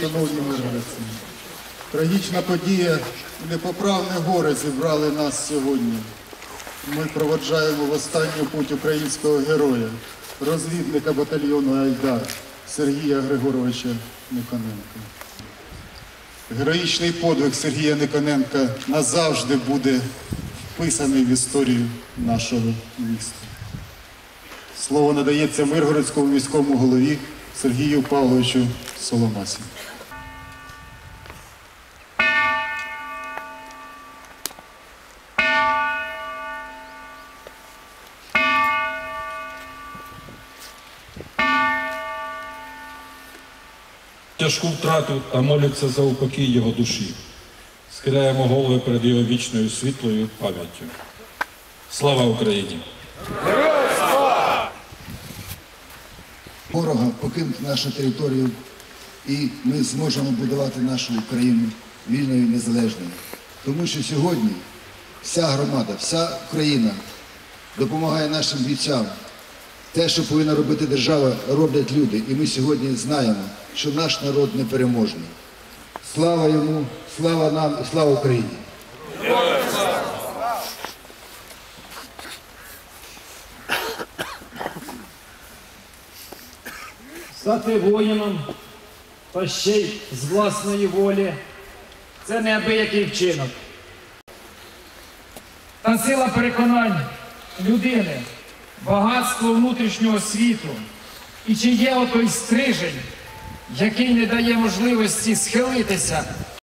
Шановні мирниці, трагічна подія непоправне горе зібрали нас сьогодні. Ми проводжаємо в останню путь українського героя, розвідника батальйону Айдар Сергія Григоровича Никоненка. Героїчний подвиг Сергія Никоненка назавжди буде вписаний в історію нашого міста. Слово надається Миргородському міському голові Сергію Павловичу Соломасі. тяжку втрату та моляться за упокій його душі. Схиляємо голови перед його вічною світлою пам'яттю. Слава Україні! Ворога покинути нашу територію, і ми зможемо будувати нашу Україну вільною і незалежною. Тому що сьогодні вся громада, вся Україна допомагає нашим бійцям. Те, що повинна робити держава, роблять люди. І ми сьогодні знаємо, що наш народ непереможний. Слава йому, слава нам і слава Україні! Стати воїном та ще й з власної волі це неабиякий вчинок. Та сила переконань людини, багатство внутрішнього світу і чи є отой стрижень, який не дає можливості схилитися